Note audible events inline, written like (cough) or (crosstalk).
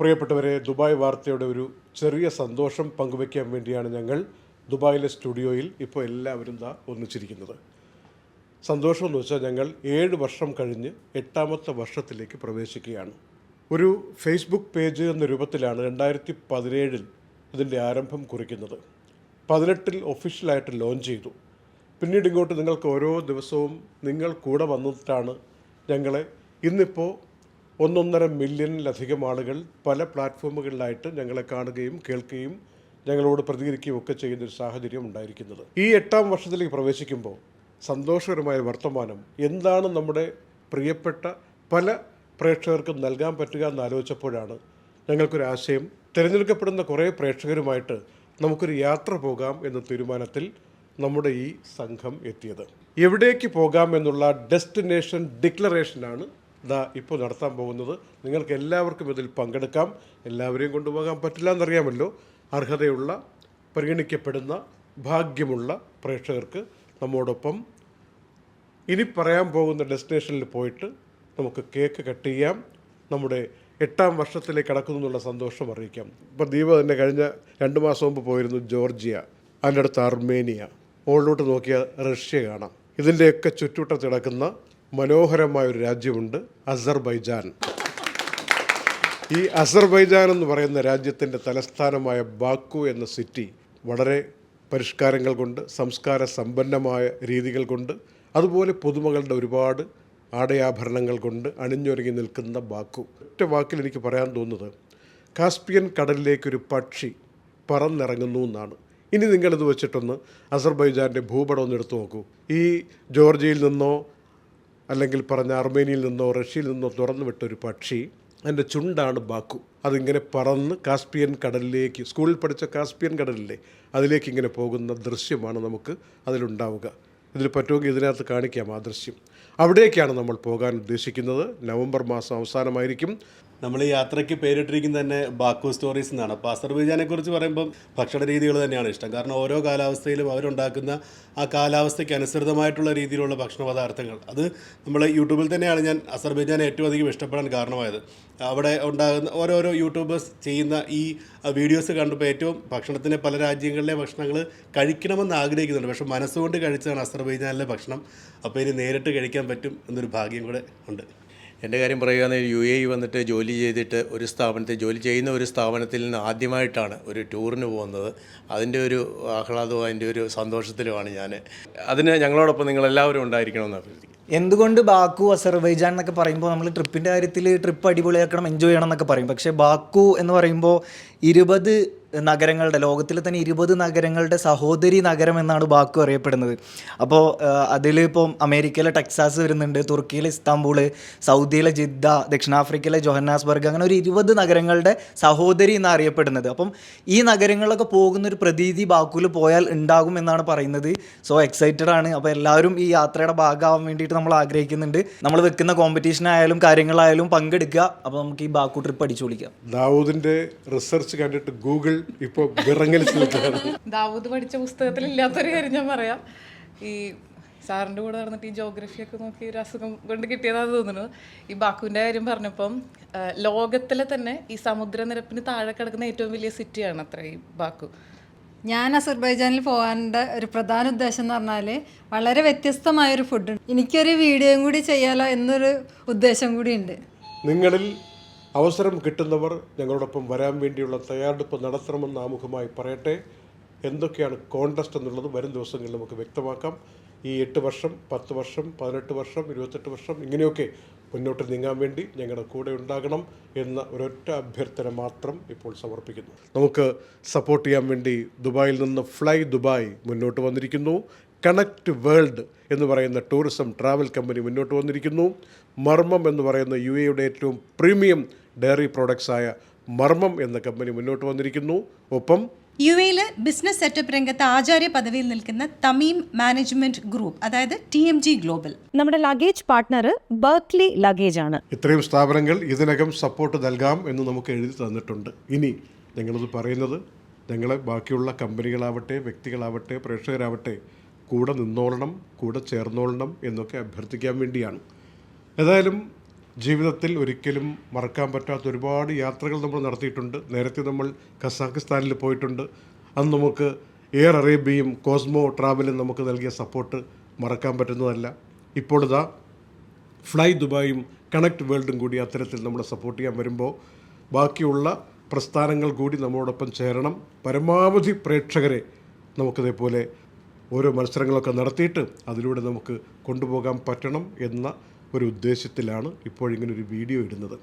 പ്രിയപ്പെട്ടവരെ ദുബായ് വാർത്തയുടെ ഒരു ചെറിയ സന്തോഷം പങ്കുവയ്ക്കാൻ വേണ്ടിയാണ് ഞങ്ങൾ ദുബായിലെ സ്റ്റുഡിയോയിൽ ഇപ്പോൾ എല്ലാവരും ദാ ഒന്നിച്ചിരിക്കുന്നത്. സന്തോഷം എന്ന് വെച്ചാൽ ഞങ്ങൾ ഏഴ് വർഷം കഴിഞ്ഞ് എട്ടാമത്തെ വർഷത്തിലേക്ക് പ്രവേശിക്കുകയാണ്. ഒരു ഫേസ്ബുക്ക് പേജ് എന്ന രൂപത്തിലാണ് രണ്ടായിരത്തി പതിനേഴിൽ ഇതിന്റെ ആരംഭം കുറിക്കുന്നത്. പതിനെട്ടിൽ ഒഫീഷ്യലായിട്ട് ലോഞ്ച് ചെയ്തു. പിന്നീട് ഇങ്ങോട്ട് നിങ്ങൾക്ക് ഓരോ ദിവസവും നിങ്ങൾ കൂടെ വന്നിട്ടാണ് ഞങ്ങളെ ഇന്നിപ്പോൾ ഒന്നൊന്നര മില്യണിലധികം ആളുകൾ പല പ്ലാറ്റ്ഫോമുകളിലായിട്ട് ഞങ്ങളെ കാണുകയും കേൾക്കുകയും ഞങ്ങളോട് പ്രതികരിക്കുകയും ഒക്കെ ചെയ്യുന്ന ഒരു സാഹചര്യം ഉണ്ടായിരിക്കുന്നത്. ഈ എട്ടാം വർഷത്തിലേക്ക് പ്രവേശിക്കുമ്പോൾ സന്തോഷകരമായ വർത്തമാനം എന്താണ് നമ്മുടെ പ്രിയപ്പെട്ട പല പ്രേക്ഷകർക്കും നൽകാൻ പറ്റുക എന്ന് ആലോചിച്ചപ്പോഴാണ് ഞങ്ങൾക്കൊരാശയം തിരഞ്ഞെടുക്കപ്പെടുന്ന കുറേ പ്രേക്ഷകരുമായിട്ട് നമുക്കൊരു യാത്ര പോകാം എന്ന തീരുമാനത്തിൽ നമ്മുടെ ഈ സംഘം എത്തിയത്. എവിടേക്ക് പോകാം എന്നുള്ള ഡെസ്റ്റിനേഷൻ ഡിക്ലറേഷനാണ് ഇതാ ഇപ്പോൾ നടത്താൻ പോകുന്നത് നിങ്ങൾക്ക് എല്ലാവർക്കും ഇതിൽ പങ്കെടുക്കാം. എല്ലാവരെയും കൊണ്ടുപോകാൻ പറ്റില്ല എന്നറിയാമല്ലോ. അർഹതയുള്ള പരിഗണിക്കപ്പെടുന്ന ഭാഗ്യമുള്ള പ്രേക്ഷകർക്ക് നമ്മോടൊപ്പം ഇനി പറയാൻ പോകുന്ന ഡെസ്റ്റിനേഷനിൽ പോയിട്ട് നമുക്ക് കേക്ക് കട്ട് ചെയ്യാം. നമ്മുടെ എട്ടാം വർഷത്തിലേക്ക് കടക്കുന്നു എന്നുള്ള സന്തോഷം അറിയിക്കാം. ഇപ്പോൾ ദീപ തന്നെ കഴിഞ്ഞ രണ്ട് മാസം മുമ്പ് പോയിരുന്നു ജോർജിയ അതിന്റെ അടുത്ത് അർമേനിയ. മുകളിലോട്ട് നോക്കിയാൽ റഷ്യ കാണാം. ഇതിന്റെയൊക്കെ ചുറ്റുവട്ടത്ത് കിടക്കുന്ന മനോഹരമായ ഒരു രാജ്യമുണ്ട് അസർബൈജാൻ. ഈ അസർബൈജാൻ എന്ന് പറയുന്ന രാജ്യത്തിന്റെ തലസ്ഥാനമായ ബാക്കു എന്ന സിറ്റി വളരെ പരിഷ്കാരങ്ങൾ കൊണ്ട് സംസ്കാര സമ്പന്നമായ രീതികൾ കൊണ്ട് അതുപോലെ പുതുമകളുടെ ഒരുപാട് ആടയാഭരണങ്ങൾ കൊണ്ട് അണിഞ്ഞൊരുങ്ങി നിൽക്കുന്ന ബാക്കു. ഒറ്റ വാക്കിൽ എനിക്ക് പറയാൻ തോന്നുന്നത് കാസ്പിയൻ കടലിലേക്കൊരു പക്ഷി പറന്നിറങ്ങുന്നു എന്നാണ്. ഇനി നിങ്ങളിത് വെച്ചിട്ടൊന്ന് അസർബൈജാന്റെ ഭൂപടം ഒന്ന് എടുത്തു നോക്കൂ. ഈ ജോർജിയയിൽ നിന്നോ അല്ലെങ്കിൽ പറഞ്ഞ അർമേനിയയിൽ നിന്നോ റഷ്യയിൽ നിന്നോ തുറന്നു വിട്ട ഒരു പക്ഷി അതിന്റെ ചുണ്ടാണ് ബാക്കു. അതിങ്ങനെ പറന്ന് കാസ്പിയൻ കടലിലേക്ക് സ്കൂളിൽ പഠിച്ച കാസ്പിയൻ കടലിലേ അതിലേക്ക് ഇങ്ങനെ പോകുന്ന ദൃശ്യമാണ് നമുക്ക് അതിലുണ്ടാവുക. ഇതിൽ പറ്റുമെങ്കിൽ ഇതിനകത്ത് കാണിക്കാം ആ ദൃശ്യം. അവിടേക്കാണ് നമ്മൾ പോകാൻ ഉദ്ദേശിക്കുന്നത്. നവംബർ മാസം അവസാനമായിരിക്കും. നമ്മൾ ഈ യാത്രയ്ക്ക് പേരിട്ടിരിക്കുന്നത് തന്നെ ബാക്കു സ്റ്റോറീസ് എന്നാണ്. അപ്പോൾ അസർബൈജാനെ കുറിച്ച് പറയുമ്പം ഭക്ഷണ രീതികൾ തന്നെയാണ് ഇഷ്ടം. കാരണം ഓരോ കാലാവസ്ഥയിലും അവരുണ്ടാക്കുന്ന ആ കാലാവസ്ഥയ്ക്ക് അനുസൃതമായിട്ടുള്ള രീതിയിലുള്ള ഭക്ഷണ പദാർത്ഥങ്ങൾ. അത് നമ്മൾ യൂട്യൂബിൽ തന്നെയാണ് ഞാൻ അസർബൈജാനെ ഏറ്റവും അധികം ഇഷ്ടപ്പെടാൻ കാരണമായത്. അവിടെ ഉണ്ടാകുന്ന ഓരോരോ യൂട്യൂബേഴ്സ് ചെയ്യുന്ന ഈ വീഡിയോസ് കണ്ടപ്പോൾ ഏറ്റവും ഭക്ഷണത്തിന്റെ പല രാജ്യങ്ങളിലെ ഭക്ഷണങ്ങൾ കഴിക്കണമെന്ന് ആഗ്രഹിക്കുന്നുണ്ട്. പക്ഷേ മനസ്സുകൊണ്ട് കഴിച്ചതാണ് അസർബൈജാനിലെ ഭക്ഷണം. അപ്പോൾ ഇനി നേരിട്ട് കഴിക്കാൻ പറ്റും എന്നൊരു ഭാഗ്യം കൂടെ ഉണ്ട്. എന്റെ കാര്യം പറയുകയാണെങ്കിൽ യു എ വന്നിട്ട് ജോലി ചെയ്തിട്ട് ഒരു സ്ഥാപനത്തിൽ ജോലി ചെയ്യുന്ന ഒരു സ്ഥാപനത്തിൽ നിന്ന് ആദ്യമായിട്ടാണ് ഒരു ടൂറിന് പോകുന്നത്. അതിന്റെ ഒരു ആഹ്ലാദവും അതിന്റെ ഒരു സന്തോഷത്തിലുമാണ് ഞാൻ. അതിന് ഞങ്ങളോടൊപ്പം നിങ്ങളെല്ലാവരും ഉണ്ടായിരിക്കണമെന്ന് അഭ്യർത്ഥിക്കുന്നു. എന്തുകൊണ്ട് ബാക്കു അസർബൈജാൻ എന്നൊക്കെ പറയുമ്പോൾ നമ്മൾ ട്രിപ്പിന്റെ കാര്യത്തിൽ ട്രിപ്പ് അടിപൊളിയാക്കണം എൻജോയ് ചെയ്യണം എന്നൊക്കെ പറയും. പക്ഷേ ബാക്കു എന്ന് പറയുമ്പോൾ ഇരുപത് നഗരങ്ങളുടെ ലോകത്തിലെ തന്നെ ഇരുപത് നഗരങ്ങളുടെ സഹോദരി നഗരം എന്നാണ് ബാക്കു അറിയപ്പെടുന്നത്. അപ്പോൾ അതിലിപ്പം അമേരിക്കയിലെ ടെക്സാസ് വരുന്നുണ്ട് തുർക്കിയിലെ ഇസ്താംബൂൾ സൗദിയിലെ ജിദ്ദ ദക്ഷിണാഫ്രിക്കയിലെ ജോഹന്നാസ്ബർഗ് അങ്ങനെ ഒരു ഇരുപത് നഗരങ്ങളുടെ സഹോദരി എന്നാണ് അറിയപ്പെടുന്നത്. അപ്പം ഈ നഗരങ്ങളിലൊക്കെ പോകുന്ന ഒരു പ്രതീതി ബാക്കുവിൽ പോയാൽ ഉണ്ടാകും എന്നാണ് പറയുന്നത്. സോ എക്സൈറ്റഡ് ആണ് അപ്പോൾ എല്ലാവരും ഈ യാത്രയുടെ ഭാഗമാവാൻ വേണ്ടിയിട്ട് നമ്മൾ ആഗ്രഹിക്കുന്നുണ്ട്. നമ്മൾ വെക്കുന്ന കോമ്പറ്റീഷൻ ആയാലും കാര്യങ്ങളായാലും പങ്കെടുക്കുക. അപ്പോൾ നമുക്ക് ഈ ബാക്കു ട്രിപ്പ് അടിച്ചു വിളിക്കാം ദാവൂദിന്റെ റിസർച്ച് കണ്ടിട്ട് ഗൂഗിൾ ഇപ്പോൾ (laughs) ദാവൂദ് പഠിച്ച പുസ്തകത്തിൽ ഇല്ലാത്തൊരു കാര്യം ഞാൻ പറയാം. ഈ സാറിന്റെ കൂടെ നടന്നിട്ട് ഈ ജോഗ്രഫിയൊക്കെ നോക്കി ഒരു അസുഖം കൊണ്ട് കിട്ടിയതാണെന്ന് തോന്നുന്നു. ഈ ബാക്കുവിന്റെ കാര്യം പറഞ്ഞപ്പം ലോകത്തിലെ തന്നെ ഈ സമുദ്രനിരപ്പിന് താഴെ കിടക്കുന്ന ഏറ്റവും വലിയ സിറ്റിയാണ് അത്ര ഈ ബാക്കു. ഞാൻ അസർബൈജാനിൽ പോകാനുള്ള ഒരു പ്രധാന ഉദ്ദേശം എന്ന് പറഞ്ഞാൽ വളരെ വ്യത്യസ്തമായൊരു ഫുഡ് എനിക്കൊരു വീഡിയോയും കൂടി ചെയ്യാലോ എന്നൊരു ഉദ്ദേശം കൂടി ഉണ്ട്. നിങ്ങളിൽ അവസരം കിട്ടുന്നവർ ഞങ്ങളോടൊപ്പം വരാൻ വേണ്ടിയുള്ള തയ്യാറെടുപ്പ് നടത്തണമെന്ന് ആമുഖമായി പറയട്ടെ. എന്തൊക്കെയാണ് കോൺടസ്റ്റ് എന്നുള്ളത് വരും ദിവസങ്ങളിൽ നമുക്ക് വ്യക്തമാക്കാം. ഈ എട്ട് വർഷം പത്ത് വർഷം പതിനെട്ട് വർഷം ഇരുപത്തെട്ട് വർഷം ഇങ്ങനെയൊക്കെ മുന്നോട്ട് നീങ്ങാൻ വേണ്ടി ഞങ്ങളുടെ കൂടെ ഉണ്ടാകണം എന്ന ഒരൊറ്റ അഭ്യർത്ഥന മാത്രം ഇപ്പോൾ സമർപ്പിക്കുന്നു. നമുക്ക് സപ്പോർട്ട് ചെയ്യാൻ വേണ്ടി ദുബായിൽ നിന്ന് ഫ്ലൈ ദുബായ് മുന്നോട്ട് വന്നിരിക്കുന്നു. കണക്ട് വേൾഡ് എന്ന് പറയുന്ന ടൂറിസം ട്രാവൽ കമ്പനി മുന്നോട്ട് വന്നിരിക്കുന്നു. മർമ്മം എന്ന് പറയുന്ന യു എയുടെ ഏറ്റവും പ്രീമിയം ഡയറി പ്രോഡക്ട്സായ മർമ്മം എന്ന കമ്പനി മുന്നോട്ട് വന്നിരിക്കുന്നു. ഒപ്പം യു എയിൽ ബിസിനസ് സെറ്റപ്പ് രംഗത്ത് ആചാര്യ പദവിയിൽ നിൽക്കുന്ന തമീം മാനേജ്മെന്റ് ഗ്രൂപ്പ് അതായത് ടി എം ജി ഗ്ലോബൽ. നമ്മുടെ ലഗേജ് പാർട്ട്ണർ ബർക്ക്ലി ലഗേജ് ആണ്. ഇത്രയും സ്ഥാപനങ്ങൾ ഇതിനകം സപ്പോർട്ട് നൽകാം എന്ന് നമുക്ക് എഴുതി തന്നിട്ടുണ്ട്. ഇനി ഞങ്ങളത് പറയുന്നത് ഞങ്ങളെ ബാക്കിയുള്ള കമ്പനികളാവട്ടെ വ്യക്തികളാവട്ടെ പ്രേക്ഷകരാവട്ടെ കൂടെ നിന്നോളണം കൂടെ ചേർന്നോളണം എന്നൊക്കെ അഭ്യർത്ഥിക്കാൻ വേണ്ടിയാണ്. ഏതായാലും ജീവിതത്തിൽ ഒരിക്കലും മറക്കാൻ പറ്റാത്ത ഒരുപാട് യാത്രകൾ നമ്മൾ നടത്തിയിട്ടുണ്ട്. നേരത്തെ നമ്മൾ കസാഖിസ്ഥാനിൽ പോയിട്ടുണ്ട്. അന്ന് നമുക്ക് എയർ അറേബ്യയും കോസ്മോ ട്രാവലും നമുക്ക് നൽകിയ സപ്പോർട്ട് മറക്കാൻ പറ്റുന്നതല്ല. ഇപ്പോഴിതാ ഫ്ലൈ ദുബായും കണക്ട് വേൾഡും കൂടി അത്തരത്തിൽ നമ്മളെ സപ്പോർട്ട് ചെയ്യാൻ വരുമ്പോൾ ബാക്കിയുള്ള പ്രസ്ഥാനങ്ങൾ കൂടി നമ്മോടൊപ്പം ചേരണം. പരമാവധി പ്രേക്ഷകരെ നമുക്കിതേപോലെ ഓരോ മത്സരങ്ങളൊക്കെ നടത്തിയിട്ട് അതിലൂടെ നമുക്ക് കൊണ്ടുപോകാൻ പറ്റണം എന്ന ഒരു ഉദ്ദേശത്തിലാണ് ഇപ്പോഴിങ്ങനെ ഒരു വീഡിയോ ഇടുന്നത്.